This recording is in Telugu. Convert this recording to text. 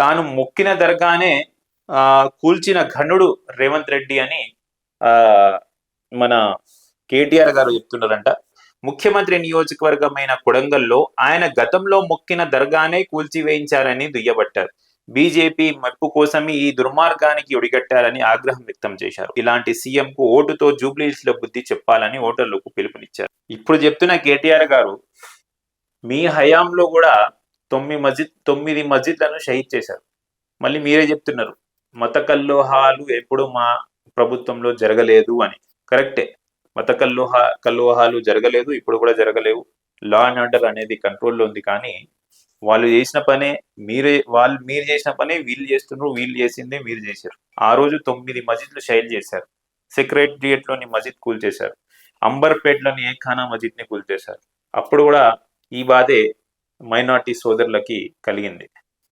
తాను మొక్కిన దర్గానే ఆ, కూల్చిన ఘనుడు రేవంత్ రెడ్డి అని ఆ మన కేటీఆర్ గారు చెప్తున్నారంట. ముఖ్యమంత్రి నియోజకవర్గమైన కొడంగల్లో ఆయన గతంలో మొక్కిన దర్గానే కూల్చివేయించారని దుయ్యబట్టారు. బీజేపీ మెప్పు కోసమే ఈ దుర్మార్గానికి ఒడిగట్టారని ఆగ్రహం వ్యక్తం చేశారు. ఇలాంటి సీఎం కు ఓటుతో జూబ్లీస్లో బుద్ధి చెప్పాలని ఓటర్లకు పిలుపునిచ్చారు. ఇప్పుడు చెప్తున్న కేటీఆర్ గారు మీ హయాంలో కూడా తొమ్మిది మస్జిద్ తొమ్మిది మస్జిద్లను షహీద్ చేశారు. మళ్ళీ మీరే చెప్తున్నారు మత కల్లోహాలు ఎప్పుడు మా ప్రభుత్వంలో జరగలేదు అని. కరెక్టే. మత కల్లోహ కల్లోహాలు జరగలేదు ఇప్పుడు కూడా జరగలేవు. లా అండ్ ఆర్డర్ అనేది కంట్రోల్లో ఉంది కానీ వాళ్ళు చేసిన పనే మీరే వాళ్ళు మీరు చేసిన పనే వీళ్ళు చేస్తున్నారు వీళ్ళు చేసిందే మీరు చేశారు. ఆ రోజు తొమ్మిది మస్జిద్లు షైల్ చేశారు. సెక్రటరియట్లోని మస్జిద్ కూల్చేశారు. అంబర్పేట్లోని ఏఖానా ఖానా ని కూల్చేశారు. అప్పుడు కూడా ఈ బాధే మైనార్టీ సోదరులకి కలిగింది.